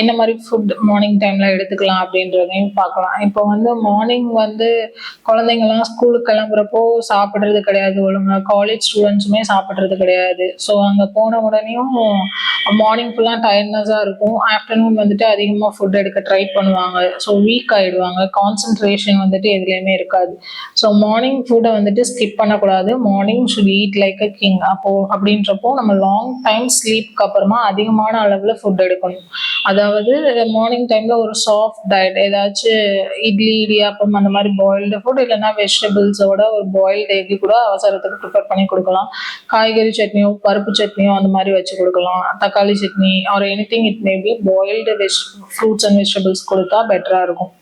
என்ன மாதிரி food morning டைம்ல எடுத்துக்கலாம் அப்படின்றதையும் பார்க்கலாம். இப்போ வந்து மார்னிங் வந்து குழந்தைங்கலாம் ஸ்கூலுக்கு கிளம்புறப்போ சாப்பிட்றது கிடையாது ஒழுங்கா. காலேஜ் ஸ்டூடெண்ட்ஸுமே சாப்பிட்றது கிடையாது. ஸோ அங்கே போன உடனேயும் மார்னிங் ஃபுல்லாக டயர்ட்னஸாக இருக்கும். ஆஃப்டர்நூன் வந்துட்டு அதிகமாக ஃபுட் எடுக்க ட்ரை பண்ணுவாங்க. ஸோ வீக் ஆகிடுவாங்க கான்சன்ட்ரேஷன் வந்துட்டு எதுலேயுமே இருக்காது. ஸோ மார்னிங் ஃபுட்டை வந்துட்டு ஸ்கிப் பண்ணக்கூடாது. Morning should eat like a king அப்போ அப்படின்றப்போ நம்ம லாங் டைம் ஸ்லீப்க்கு அப்புறமா அதிகமான அளவில் ஃபுட் எடுக்கணும். அதாவது மார்னிங் டைம்ல ஒரு சாஃப்ட் டயட் ஏதாச்சும் இட்லி இடியாப்பம் அந்த மாதிரி பாயில்டு ஃபுட் இல்லைன்னா வெஜிடபிள்ஸோட ஒரு பாயில்டு எக் கூட அவசரத்துக்கு ப்ரிப்பேர் பண்ணி கொடுக்கலாம். காய்கறி சட்னியோ பருப்பு சட்னியோ அந்த மாதிரி வச்சு கொடுக்கலாம். தக்காளி chutney or anything it maybe boiled veg fruits and vegetables கொடுத்தா பெட்டராக இருக்கும்.